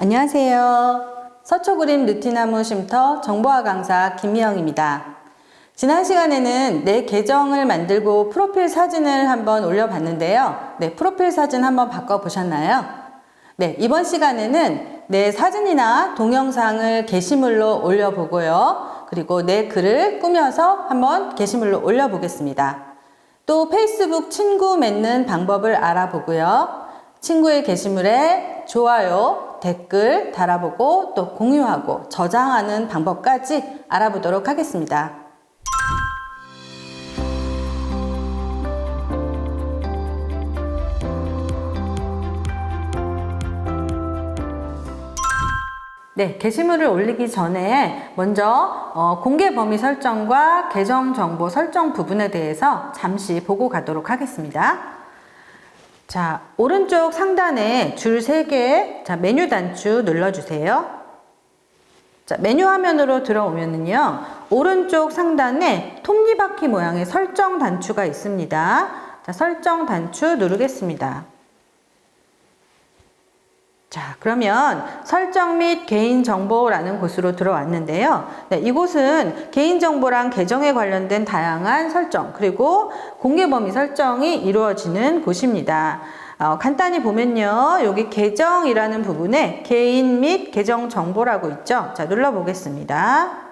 안녕하세요. 서초그림 느티나무 쉼터 정보화 강사 김미영입니다. 지난 시간에는 내 계정을 만들고 프로필 사진을 한번 올려봤는데요. 네, 프로필 사진 한번 바꿔보셨나요? 네, 이번 시간에는 내 사진이나 동영상을 게시물로 올려보고요. 그리고 내 글을 꾸며서 한번 게시물로 올려보겠습니다. 또 페이스북 친구 맺는 방법을 알아보고요. 친구의 게시물에 좋아요, 댓글 달아보고 또 공유하고 저장하는 방법까지 알아보도록 하겠습니다. 네, 게시물을 올리기 전에 먼저 어, 공개 범위 설정과 계정 정보 설정 부분에 대해서 잠시 보고 가도록 하겠습니다. 자, 오른쪽 상단에 줄 3개, 자, 메뉴 단추 눌러주세요. 자, 메뉴 화면으로 들어오면은요, 오른쪽 상단에 톱니바퀴 모양의 설정 단추가 있습니다. 자, 설정 단추 누르겠습니다. 자, 그러면 설정 및 개인정보라는 곳으로 들어왔는데요. 네, 이곳은 개인정보랑 계정에 관련된 다양한 설정, 그리고 공개 범위 설정이 이루어지는 곳입니다. 어, 간단히 보면요. 여기 계정이라는 부분에 개인 및 계정 정보라고 있죠. 자, 눌러보겠습니다.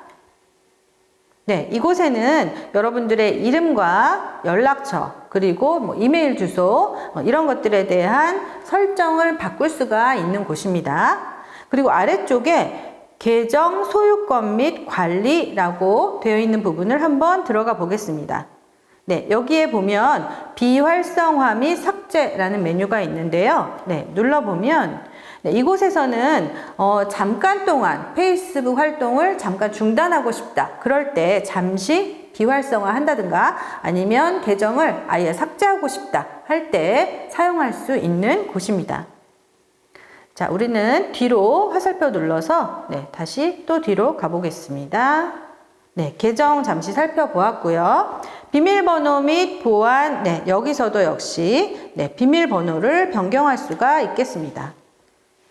네, 이곳에는 여러분들의 이름과 연락처, 그리고 뭐 이메일 주소, 뭐 이런 것들에 대한 설정을 바꿀 수가 있는 곳입니다. 그리고 아래쪽에 계정 소유권 및 관리라고 되어 있는 부분을 한번 들어가 보겠습니다. 네, 여기에 보면 비활성화 및 삭제라는 메뉴가 있는데요. 네, 눌러보면 네, 이곳에서는 어, 잠깐 동안 페이스북 활동을 잠깐 중단하고 싶다. 그럴 때 잠시 비활성화 한다든가 아니면 계정을 아예 삭제하고 싶다 할 때 사용할 수 있는 곳입니다. 자, 우리는 뒤로 화살표 눌러서 네, 다시 또 뒤로 가보겠습니다. 네, 계정 잠시 살펴보았고요. 비밀번호 및 보안, 네, 여기서도 역시 네, 비밀번호를 변경할 수가 있겠습니다.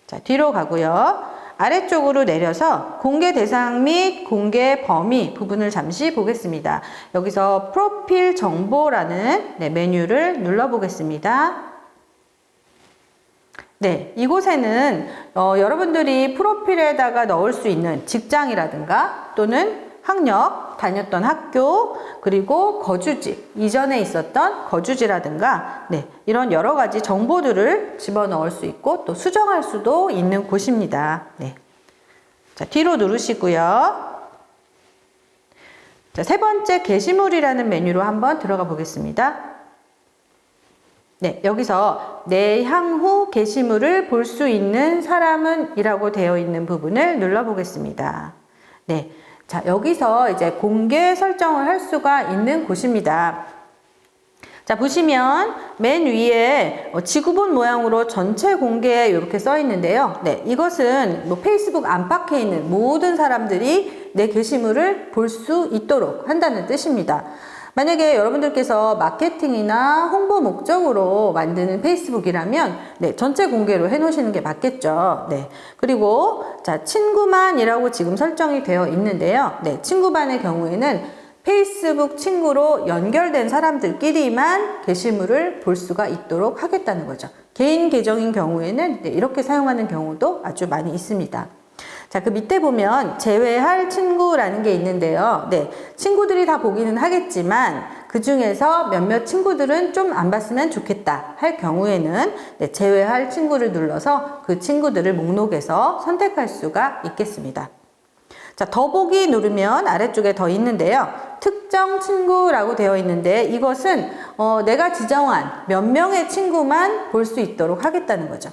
자, 뒤로 가고요. 아래쪽으로 내려서 공개 대상 및 공개 범위 부분을 잠시 보겠습니다. 여기서 프로필 정보라는 네, 메뉴를 눌러보겠습니다. 네, 이곳에는 어, 여러분들이 프로필에다가 넣을 수 있는 직장이라든가 또는 학력, 다녔던 학교, 그리고 거주지, 이전에 있었던 거주지라든가, 네, 이런 여러 가지 정보들을 집어넣을 수 있고 또 수정할 수도 있는 곳입니다. 네. 자, 뒤로 누르시고요. 자, 세 번째 게시물이라는 메뉴로 한번 들어가 보겠습니다. 네, 여기서 내 향후 게시물을 볼 수 있는 사람은 이라고 되어 있는 부분을 눌러보겠습니다. 네. 자, 여기서 이제 공개 설정을 할 수가 있는 곳입니다. 자, 보시면 맨 위에 어, 지구본 모양으로 전체 공개 이렇게 써 있는데요. 네, 이것은 뭐 페이스북 안팎에 있는 모든 사람들이 내 게시물을 볼 수 있도록 한다는 뜻입니다. 만약에 여러분들께서 마케팅이나 홍보 목적으로 만드는 페이스북이라면 네, 전체 공개로 해 놓으시는 게 맞겠죠. 네. 그리고 자, 친구만이라고 지금 설정이 되어 있는데요. 네, 친구반의 경우에는 페이스북 친구로 연결된 사람들끼리만 게시물을 볼 수가 있도록 하겠다는 거죠. 개인 계정인 경우에는 네, 이렇게 사용하는 경우도 아주 많이 있습니다. 자, 그 밑에 보면 제외할 친구라는 게 있는데요. 네. 친구들이 다 보기는 하겠지만 그 중에서 몇몇 친구들은 좀 안 봤으면 좋겠다 할 경우에는 네, 제외할 친구를 눌러서 그 친구들을 목록에서 선택할 수가 있겠습니다. 자, 더보기 누르면 아래쪽에 더 있는데요. 특정 친구라고 되어 있는데 이것은 어, 내가 지정한 몇 명의 친구만 볼 수 있도록 하겠다는 거죠.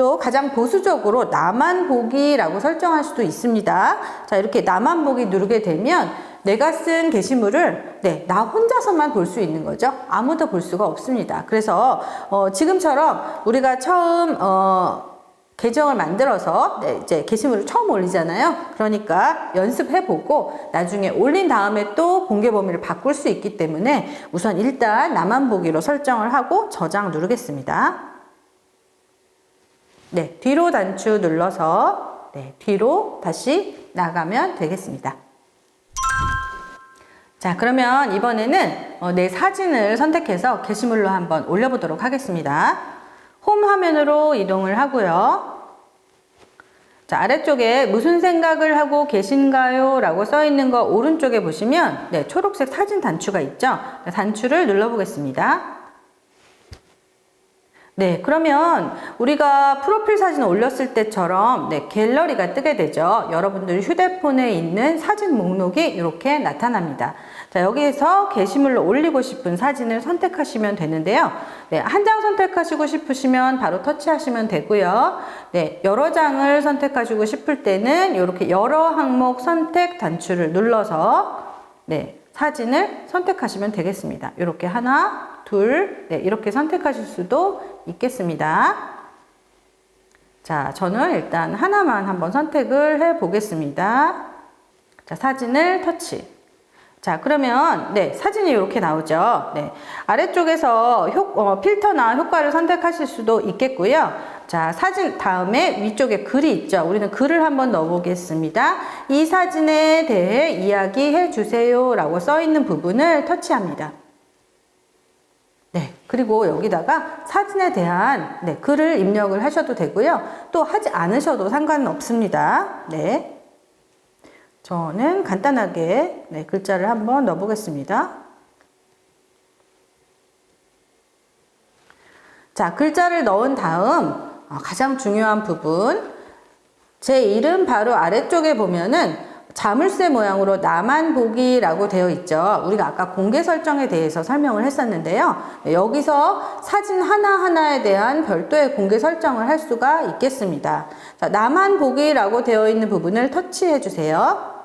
또 가장 보수적으로 나만 보기라고 설정할 수도 있습니다. 자, 이렇게 나만 보기 누르게 되면 내가 쓴 게시물을 네, 나 혼자서만 볼 수 있는 거죠. 아무도 볼 수가 없습니다. 그래서 어, 지금처럼 우리가 처음 어, 계정을 만들어서 네, 이제 게시물을 처음 올리잖아요. 그러니까 연습해보고 나중에 올린 다음에 또 공개 범위를 바꿀 수 있기 때문에 우선 일단 나만 보기로 설정을 하고 저장 누르겠습니다. 네, 뒤로 단추 눌러서 네, 뒤로 다시 나가면 되겠습니다. 자, 그러면 이번에는 어, 내 사진을 선택해서 게시물로 한번 올려보도록 하겠습니다. 홈 화면으로 이동을 하고요. 자, 아래쪽에 무슨 생각을 하고 계신가요? 라고 써 있는 거 오른쪽에 보시면 네, 초록색 사진 단추가 있죠? 네, 단추를 눌러보겠습니다. 네, 그러면 우리가 프로필 사진을 올렸을 때처럼 네, 갤러리가 뜨게 되죠. 여러분들 휴대폰에 있는 사진 목록이 이렇게 나타납니다. 자, 여기에서 게시물로 올리고 싶은 사진을 선택하시면 되는데요. 네, 한 장 선택하시고 싶으시면 바로 터치하시면 되고요. 네, 여러 장을 선택하시고 싶을 때는 이렇게 여러 항목 선택 단추를 눌러서 네, 사진을 선택하시면 되겠습니다. 이렇게 하나, 둘, 네, 이렇게 선택하실 수도 있겠습니다. 자, 저는 일단 하나만 한번 선택을 해 보겠습니다. 자, 사진을 터치. 자, 그러면, 네, 사진이 이렇게 나오죠. 네. 아래쪽에서 효, 어, 필터나 효과를 선택하실 수도 있겠고요. 자, 사진 다음에 위쪽에 글이 있죠. 우리는 글을 한번 넣어보겠습니다. 이 사진에 대해 이야기해 주세요. 라고 써 있는 부분을 터치합니다. 네. 그리고 여기다가 사진에 대한 네, 글을 입력을 하셔도 되고요. 또 하지 않으셔도 상관은 없습니다. 네. 저는 간단하게 네, 글자를 한번 넣어보겠습니다. 자, 글자를 넣은 다음 어, 가장 중요한 부분 제 이름 바로 아래쪽에 보면은 자물쇠 모양으로 나만 보기라고 되어 있죠. 우리가 아까 공개 설정에 대해서 설명을 했었는데요. 네, 여기서 사진 하나하나에 대한 별도의 공개 설정을 할 수가 있겠습니다. 자, 나만 보기라고 되어 있는 부분을 터치해 주세요.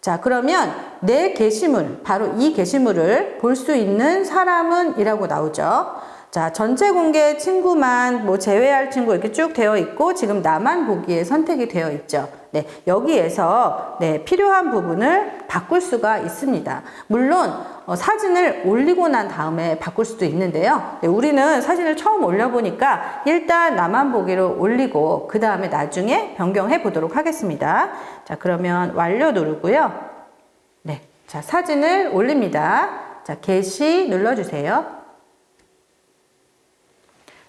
자, 그러면 내 게시물, 바로 이 게시물을 볼 수 있는 사람은 이라고 나오죠. 자, 전체 공개 친구만 뭐 제외할 친구 이렇게 쭉 되어 있고 지금 나만 보기에 선택이 되어 있죠. 네, 여기에서 네, 필요한 부분을 바꿀 수가 있습니다. 물론 어, 사진을 올리고 난 다음에 바꿀 수도 있는데요. 네, 우리는 사진을 처음 올려보니까 일단 나만 보기로 올리고 그 다음에 나중에 변경해 보도록 하겠습니다. 자, 그러면 완료 누르고요. 네, 자 사진을 올립니다. 자, 게시 눌러주세요.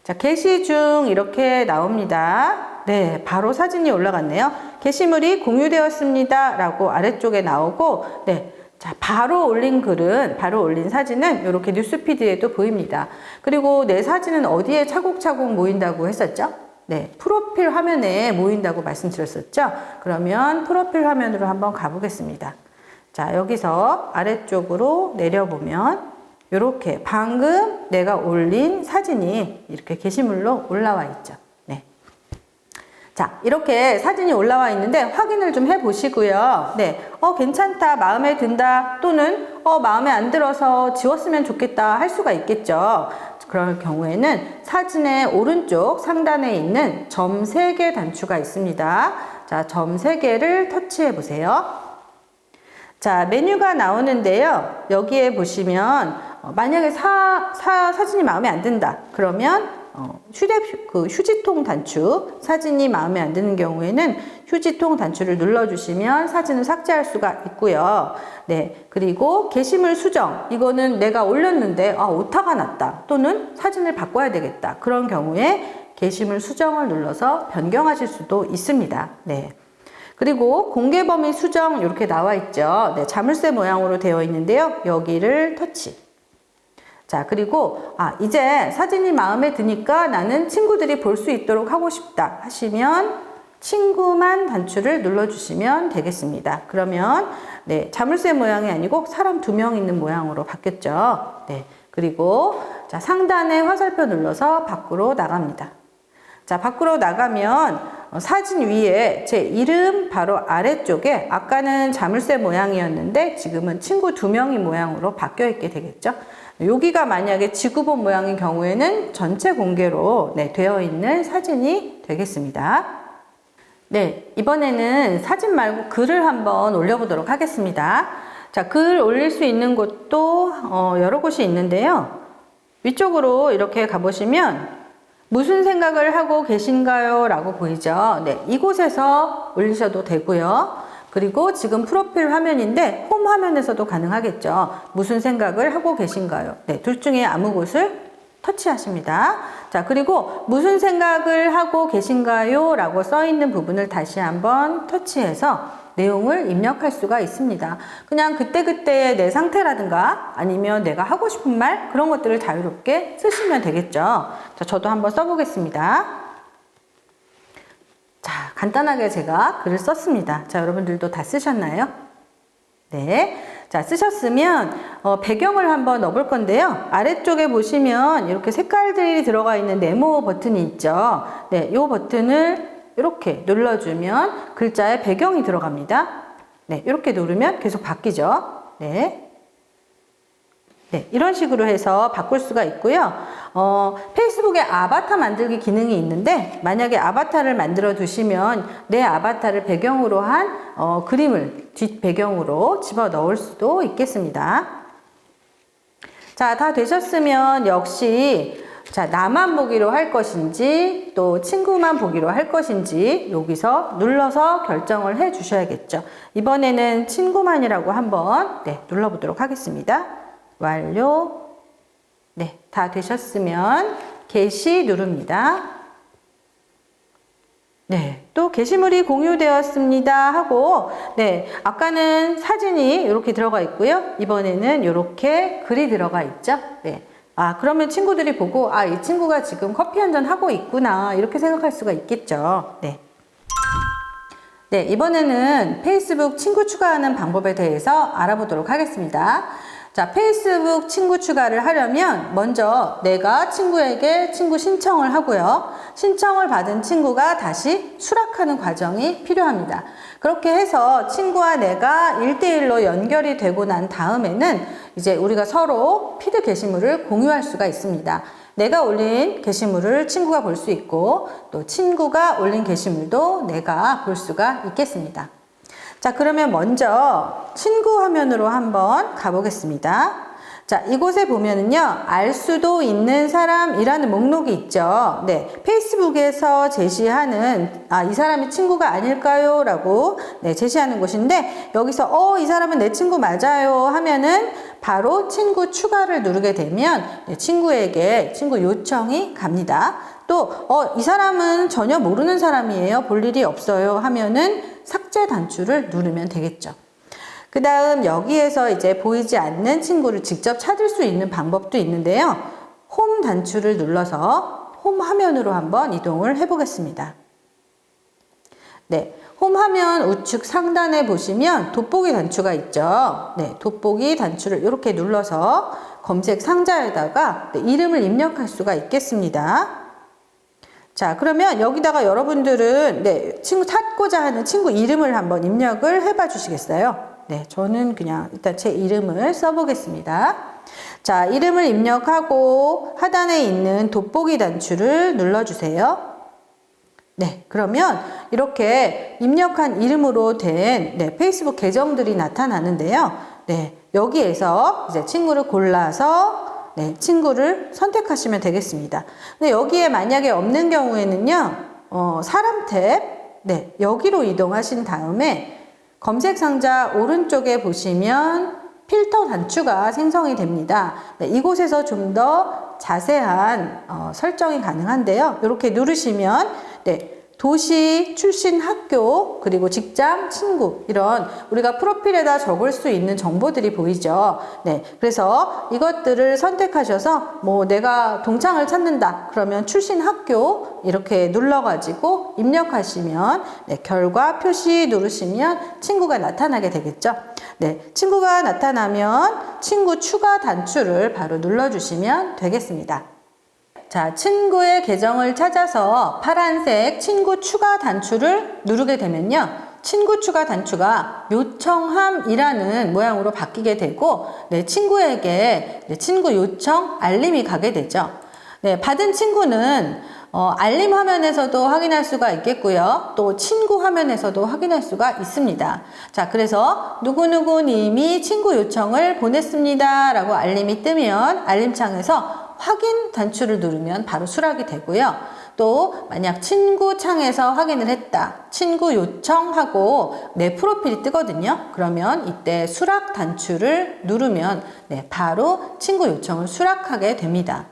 자, 게시 중 이렇게 나옵니다. 네, 바로 사진이 올라갔네요. 게시물이 공유되었습니다. 라고 아래쪽에 나오고, 네, 자, 바로 올린 글은, 바로 올린 사진은 이렇게 뉴스피드에도 보입니다. 그리고 내 사진은 어디에 차곡차곡 모인다고 했었죠? 네, 프로필 화면에 모인다고 말씀드렸었죠? 그러면 프로필 화면으로 한번 가보겠습니다. 자, 여기서 아래쪽으로 내려보면 이렇게 방금 내가 올린 사진이 이렇게 게시물로 올라와 있죠. 네. 자, 이렇게 사진이 올라와 있는데 확인을 좀 해 보시고요. 네. 어, 괜찮다, 마음에 든다, 또는 어, 마음에 안 들어서 지웠으면 좋겠다 할 수가 있겠죠. 그럴 경우에는 사진의 오른쪽 상단에 있는 점 3개 단추가 있습니다. 자, 점 3개를 터치해 보세요. 자, 메뉴가 나오는데요. 여기에 보시면 어, 만약에 사, 사, 사진이 마음에 안 든다. 그러면 어, 휴대, 그 휴지통 단추, 사진이 마음에 안 드는 경우에는 휴지통 단추를 눌러주시면 사진을 삭제할 수가 있고요. 네. 그리고 게시물 수정. 이거는 내가 올렸는데, 아, 오타가 났다. 또는 사진을 바꿔야 되겠다. 그런 경우에 게시물 수정을 눌러서 변경하실 수도 있습니다. 네. 그리고 공개 범위 수정 이렇게 나와 있죠. 네, 자물쇠 모양으로 되어 있는데요. 여기를 터치. 자, 그리고, 아, 이제 사진이 마음에 드니까 나는 친구들이 볼 수 있도록 하고 싶다 하시면 친구만 단추를 눌러주시면 되겠습니다. 그러면, 네, 자물쇠 모양이 아니고 사람 두 명 있는 모양으로 바뀌었죠. 네. 그리고, 자, 상단에 화살표 눌러서 밖으로 나갑니다. 자, 밖으로 나가면 어, 사진 위에 제 이름 바로 아래쪽에 아까는 자물쇠 모양이었는데 지금은 친구 두 명이 모양으로 바뀌어 있게 되겠죠. 여기가 만약에 지구본 모양인 경우에는 전체 공개로 네, 되어 있는 사진이 되겠습니다. 네, 이번에는 사진 말고 글을 한번 올려보도록 하겠습니다. 자, 글 올릴 수 있는 곳도 어, 여러 곳이 있는데요. 위쪽으로 이렇게 가보시면 무슨 생각을 하고 계신가요? 라고 보이죠? 네, 이곳에서 올리셔도 되고요. 그리고 지금 프로필 화면인데 홈 화면에서도 가능하겠죠. 무슨 생각을 하고 계신가요? 네, 둘 중에 아무 곳을 터치하십니다. 자, 그리고 무슨 생각을 하고 계신가요? 라고 써 있는 부분을 다시 한번 터치해서 내용을 입력할 수가 있습니다. 그냥 그때그때의 내 상태라든가 아니면 내가 하고 싶은 말 그런 것들을 자유롭게 쓰시면 되겠죠. 자, 저도 한번 써보겠습니다. 자, 간단하게 제가 글을 썼습니다. 자, 여러분들도 다 쓰셨나요? 네. 자, 쓰셨으면 어, 배경을 한번 넣어볼 건데요. 아래쪽에 보시면 이렇게 색깔들이 들어가 있는 네모 버튼이 있죠. 네, 이 버튼을 이렇게 눌러주면 글자에 배경이 들어갑니다. 네, 이렇게 누르면 계속 바뀌죠. 네. 네, 이런 식으로 해서 바꿀 수가 있고요. 어, 페이스북에 아바타 만들기 기능이 있는데 만약에 아바타를 만들어 두시면 내 아바타를 배경으로 한 어, 그림을 뒷 배경으로 집어 넣을 수도 있겠습니다. 자, 다 되셨으면 역시 자, 나만 보기로 할 것인지 또 친구만 보기로 할 것인지 여기서 눌러서 결정을 해 주셔야겠죠. 이번에는 친구만이라고 한번 네, 눌러 보도록 하겠습니다. 완료. 네, 다 되셨으면 게시 누릅니다. 네, 또 게시물이 공유되었습니다 하고 네, 아까는 사진이 이렇게 들어가 있고요. 이번에는 이렇게 글이 들어가 있죠. 네. 아, 그러면 친구들이 보고 아, 이 친구가 지금 커피 한 잔 하고 있구나. 이렇게 생각할 수가 있겠죠. 네. 네, 이번에는 페이스북 친구 추가하는 방법에 대해서 알아보도록 하겠습니다. 자, 페이스북 친구 추가를 하려면 먼저 내가 친구에게 친구 신청을 하고요. 신청을 받은 친구가 다시 수락하는 과정이 필요합니다. 그렇게 해서 친구와 내가 1대1로 연결이 되고 난 다음에는 이제 우리가 서로 피드 게시물을 공유할 수가 있습니다. 내가 올린 게시물을 친구가 볼 수 있고 또 친구가 올린 게시물도 내가 볼 수가 있겠습니다. 자, 그러면 먼저 친구 화면으로 한번 가보겠습니다. 자, 이곳에 보면은요, 알 수도 있는 사람이라는 목록이 있죠. 네, 페이스북에서 제시하는, 아, 이 사람이 친구가 아닐까요? 라고, 네, 제시하는 곳인데, 여기서, 어, 이 사람은 내 친구 맞아요. 하면은, 바로 친구 추가를 누르게 되면, 네, 친구에게 친구 요청이 갑니다. 또, 어, 이 사람은 전혀 모르는 사람이에요. 볼 일이 없어요. 하면은, 삭제 단추를 누르면 되겠죠. 그 다음 여기에서 이제 보이지 않는 친구를 직접 찾을 수 있는 방법도 있는데요. 홈 단추를 눌러서 홈 화면으로 한번 이동을 해 보겠습니다. 네. 홈 화면 우측 상단에 보시면 돋보기 단추가 있죠. 네. 돋보기 단추를 이렇게 눌러서 검색 상자에다가 네, 이름을 입력할 수가 있겠습니다. 자, 그러면 여기다가 여러분들은 네, 친구 찾고자 하는 친구 이름을 한번 입력을 해봐 주시겠어요? 네, 저는 그냥 일단 제 이름을 써보겠습니다. 자, 이름을 입력하고 하단에 있는 돋보기 단추를 눌러주세요. 네, 그러면 이렇게 입력한 이름으로 된 네, 페이스북 계정들이 나타나는데요. 네, 여기에서 이제 친구를 골라서 네, 친구를 선택하시면 되겠습니다. 근데 여기에 만약에 없는 경우에는요, 어, 사람 탭, 네, 여기로 이동하신 다음에 검색 상자 오른쪽에 보시면 필터 단추가 생성이 됩니다. 네, 이곳에서 좀 더 자세한 어, 설정이 가능한데요. 이렇게 누르시면 네, 도시, 출신 학교, 그리고 직장, 친구 이런 우리가 프로필에다 적을 수 있는 정보들이 보이죠. 네. 그래서 이것들을 선택하셔서 뭐 내가 동창을 찾는다. 그러면 출신 학교 이렇게 눌러 가지고 입력하시면 네, 결과 표시 누르시면 친구가 나타나게 되겠죠. 네. 친구가 나타나면 친구 추가 단추를 바로 눌러 주시면 되겠습니다. 자, 친구의 계정을 찾아서 파란색 친구 추가 단추를 누르게 되면요. 친구 추가 단추가 요청함이라는 모양으로 바뀌게 되고, 네, 친구에게 네, 친구 요청 알림이 가게 되죠. 네, 받은 친구는 어, 알림 화면에서도 확인할 수가 있겠고요. 또 친구 화면에서도 확인할 수가 있습니다. 자, 그래서 누구누구 님이 친구 요청을 보냈습니다. 라고 알림이 뜨면 알림창에서 확인 단추를 누르면 바로 수락이 되고요. 또 만약 친구 창에서 확인을 했다. 친구 요청하고 내 프로필이 뜨거든요. 그러면 이때 수락 단추를 누르면 네, 바로 친구 요청을 수락하게 됩니다.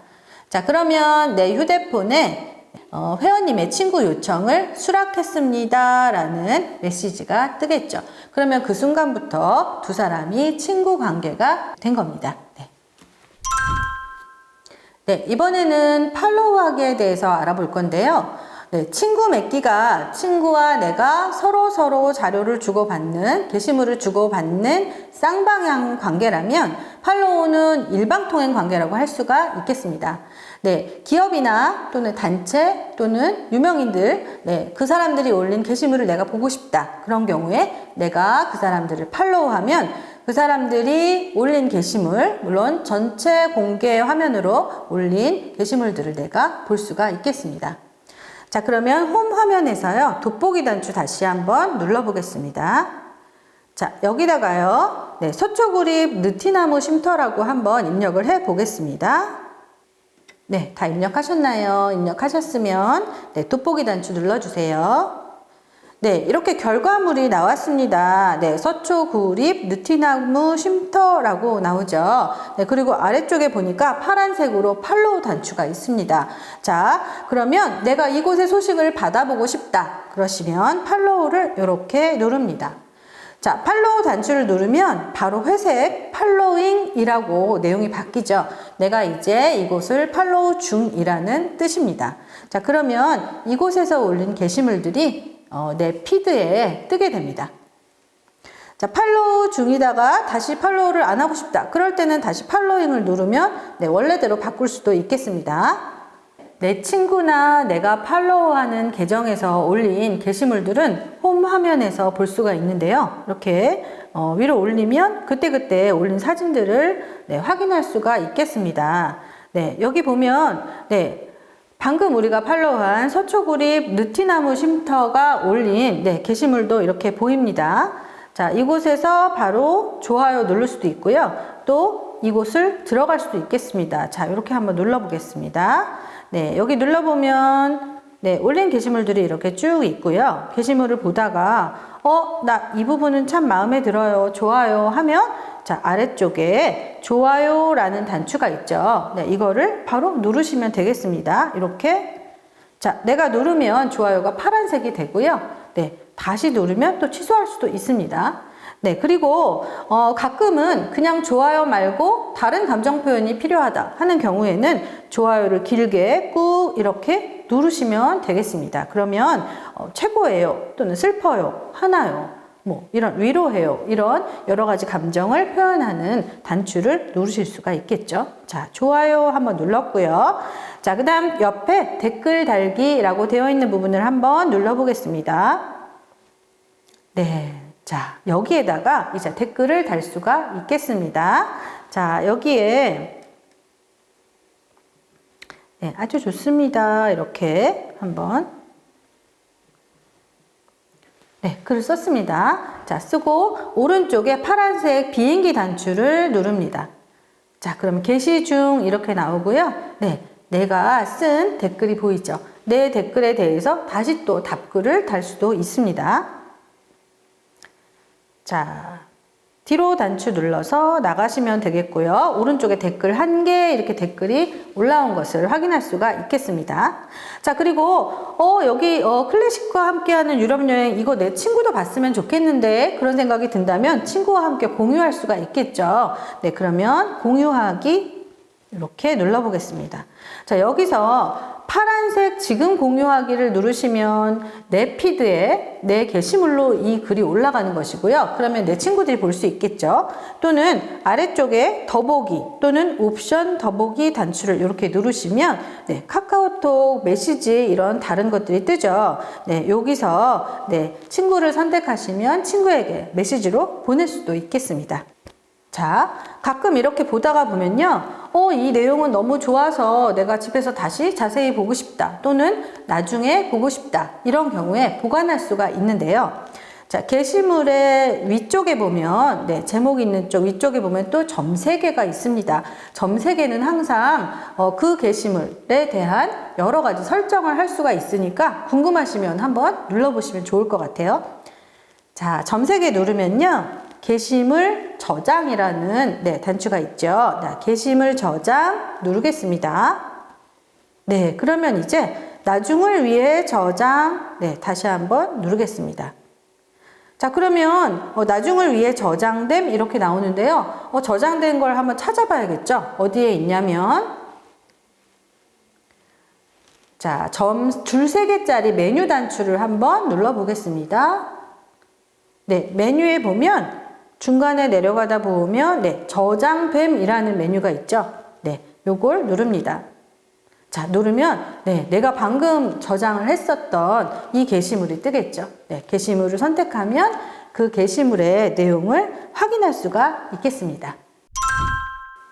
자, 그러면 내 휴대폰에 어, 회원님의 친구 요청을 수락했습니다. 라는 메시지가 뜨겠죠. 그러면 그 순간부터 두 사람이 친구 관계가 된 겁니다. 네. 네, 이번에는 팔로우하기에 대해서 알아볼 건데요. 네, 친구 맺기가 친구와 내가 서로 서로 자료를 주고받는, 게시물을 주고받는 쌍방향 관계라면 팔로우는 일방통행 관계라고 할 수가 있겠습니다. 네, 기업이나 또는 단체 또는 유명인들, 네, 그 사람들이 올린 게시물을 내가 보고 싶다. 그런 경우에 내가 그 사람들을 팔로우하면 그 사람들이 올린 게시물, 물론 전체 공개 화면으로 올린 게시물들을 내가 볼 수가 있겠습니다. 자, 그러면 홈 화면에서요, 돋보기 단추 다시 한번 눌러보겠습니다. 자, 여기다가요, 네, 서초구립 느티나무 쉼터라고 한번 입력을 해 보겠습니다. 네, 다 입력하셨나요? 입력하셨으면, 네, 돋보기 단추 눌러주세요. 네, 이렇게 결과물이 나왔습니다. 네, 서초 구립 느티나무 쉼터라고 나오죠. 네, 그리고 아래쪽에 보니까 파란색으로 팔로우 단추가 있습니다. 자, 그러면 내가 이곳의 소식을 받아보고 싶다. 그러시면 팔로우를 이렇게 누릅니다. 자, 팔로우 단추를 누르면 바로 회색 팔로잉이라고 내용이 바뀌죠. 내가 이제 이곳을 팔로우 중이라는 뜻입니다. 자, 그러면 이곳에서 올린 게시물들이 어, 내 피드에 뜨게 됩니다. 자, 팔로우 중이다가 다시 팔로우를 안 하고 싶다. 그럴 때는 다시 팔로잉을 누르면 네, 원래대로 바꿀 수도 있겠습니다. 내 친구나 내가 팔로우하는 계정에서 올린 게시물들은 홈 화면에서 볼 수가 있는데요. 이렇게 어, 위로 올리면 그때그때 올린 사진들을 네, 확인할 수가 있겠습니다. 네, 여기 보면 네, 방금 우리가 팔로우한 서초구립 느티나무 쉼터가 올린 네, 게시물도 이렇게 보입니다. 자, 이곳에서 바로 좋아요 누를 수도 있고요. 또 이곳을 들어갈 수도 있겠습니다. 자, 이렇게 한번 눌러보겠습니다. 네, 여기 눌러보면 네, 올린 게시물들이 이렇게 쭉 있고요. 게시물을 보다가 어, 나 이 부분은 참 마음에 들어요. 좋아요 하면 자, 아래쪽에 좋아요라는 단추가 있죠. 네, 이거를 바로 누르시면 되겠습니다. 이렇게. 자, 내가 누르면 좋아요가 파란색이 되고요. 네, 다시 누르면 또 취소할 수도 있습니다. 네, 그리고 어, 가끔은 그냥 좋아요 말고 다른 감정 표현이 필요하다 하는 경우에는 좋아요를 길게 꾹 이렇게 누르시면 되겠습니다. 그러면 어, 최고예요 또는 슬퍼요 하나요 뭐 이런 위로해요. 이런 여러 가지 감정을 표현하는 단추를 누르실 수가 있겠죠. 자 좋아요 한번 눌렀고요. 자 그 다음 옆에 댓글 달기라고 되어 있는 부분을 한번 눌러 보겠습니다. 네 자 여기에다가 이제 댓글을 달 수가 있겠습니다. 자 여기에 네, 아주 좋습니다. 이렇게 한번 네, 글을 썼습니다. 자, 쓰고 오른쪽에 파란색 비행기 단추를 누릅니다. 자, 그러면 게시 중 이렇게 나오고요. 네, 내가 쓴 댓글이 보이죠? 내 댓글에 대해서 다시 또 답글을 달 수도 있습니다. 자, 뒤로 단추 눌러서 나가시면 되겠고요. 오른쪽에 댓글 한 개 이렇게 댓글이 올라온 것을 확인할 수가 있겠습니다. 자 그리고 어 여기 어 클래식과 함께하는 유럽 여행 이거 내 친구도 봤으면 좋겠는데 그런 생각이 든다면 친구와 함께 공유할 수가 있겠죠. 네 그러면 공유하기 이렇게 눌러보겠습니다. 자 여기서 파란색 지금 공유하기를 누르시면 내 피드에 내 게시물로 이 글이 올라가는 것이고요. 그러면 내 친구들이 볼 수 있겠죠. 또는 아래쪽에 더보기 또는 옵션 더보기 단추를 이렇게 누르시면 네, 카카오톡 메시지 이런 다른 것들이 뜨죠. 네, 여기서 네, 친구를 선택하시면 친구에게 메시지로 보낼 수도 있겠습니다. 자, 가끔 이렇게 보다가 보면요. 어, 이 내용은 너무 좋아서 내가 집에서 다시 자세히 보고 싶다. 또는 나중에 보고 싶다. 이런 경우에 보관할 수가 있는데요. 자, 게시물의 위쪽에 보면, 네, 제목 있는 쪽 위쪽에 보면 또 점 세 개가 있습니다. 점 세 개는 항상 어, 그 게시물에 대한 여러 가지 설정을 할 수가 있으니까 궁금하시면 한번 눌러보시면 좋을 것 같아요. 자, 점 세 개 누르면요. 게시물 저장이라는 네, 단추가 있죠. 네, 게시물 저장 누르겠습니다. 네, 그러면 이제 나중을 위해 저장, 네, 다시 한번 누르겠습니다. 자, 그러면 어, 나중을 위해 저장됨 이렇게 나오는데요. 어, 저장된 걸 한번 찾아봐야겠죠. 어디에 있냐면 자, 점 줄 세 개짜리 메뉴 단추를 한번 눌러 보겠습니다. 네, 메뉴에 보면 중간에 내려가다 보면 네, 저장됨이라는 메뉴가 있죠. 네, 요걸 누릅니다. 자, 누르면 네, 내가 방금 저장을 했었던 이 게시물이 뜨겠죠. 네, 게시물을 선택하면 그 게시물의 내용을 확인할 수가 있겠습니다.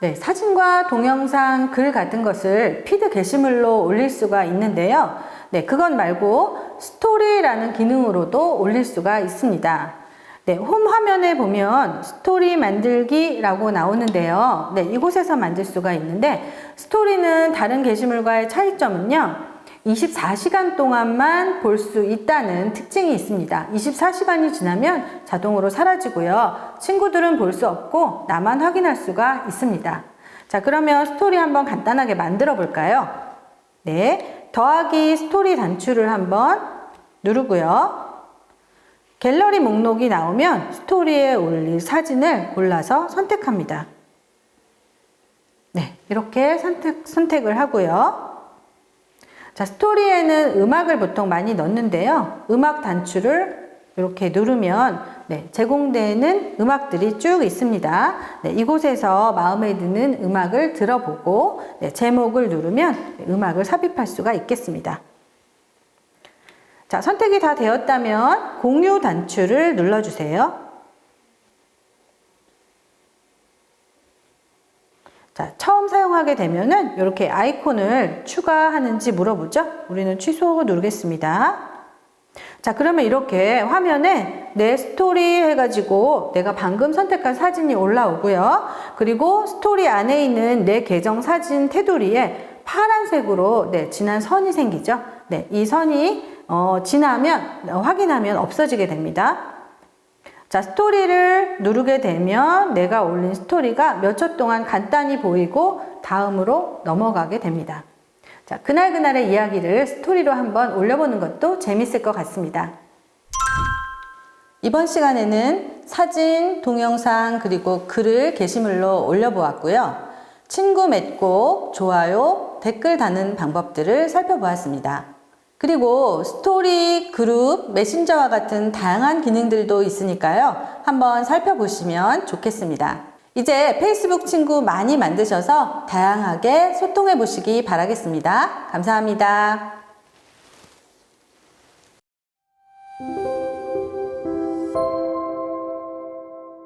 네, 사진과 동영상, 글 같은 것을 피드 게시물로 올릴 수가 있는데요. 네, 그건 말고 스토리라는 기능으로도 올릴 수가 있습니다. 네, 홈 화면에 보면 스토리 만들기라고 나오는데요. 네, 이곳에서 만들 수가 있는데 스토리는 다른 게시물과의 차이점은요. 24시간 동안만 볼 수 있다는 특징이 있습니다. 24시간이 지나면 자동으로 사라지고요. 친구들은 볼 수 없고 나만 확인할 수가 있습니다. 자, 그러면 스토리 한번 간단하게 만들어 볼까요? 네. 더하기 스토리 단추를 한번 누르고요. 갤러리 목록이 나오면 스토리에 올릴 사진을 골라서 선택합니다. 네, 이렇게 선택, 선택을 하고요. 자, 스토리에는 음악을 보통 많이 넣는데요. 음악 단추를 이렇게 누르면 네, 제공되는 음악들이 쭉 있습니다. 네, 이곳에서 마음에 드는 음악을 들어보고 네, 제목을 누르면 음악을 삽입할 수가 있겠습니다. 자, 선택이 다 되었다면 공유 단추를 눌러주세요. 자, 처음 사용하게 되면은 이렇게 아이콘을 추가하는지 물어보죠. 우리는 취소 누르겠습니다. 자, 그러면 이렇게 화면에 내 스토리 해가지고 내가 방금 선택한 사진이 올라오고요. 그리고 스토리 안에 있는 내 계정 사진 테두리에 파란색으로 네, 진한 선이 생기죠. 네, 이 선이 어, 지나면 어, 확인하면 없어지게 됩니다. 자, 스토리를 누르게 되면 내가 올린 스토리가 몇 초 동안 간단히 보이고 다음으로 넘어가게 됩니다. 자, 그날그날의 이야기를 스토리로 한번 올려보는 것도 재밌을 것 같습니다. 이번 시간에는 사진, 동영상, 그리고 글을 게시물로 올려보았고요. 친구 맺고, 좋아요, 댓글 다는 방법들을 살펴보았습니다. 그리고 스토리, 그룹, 메신저와 같은 다양한 기능들도 있으니까요. 한번 살펴보시면 좋겠습니다. 이제 페이스북 친구 많이 만드셔서 다양하게 소통해 보시기 바라겠습니다. 감사합니다.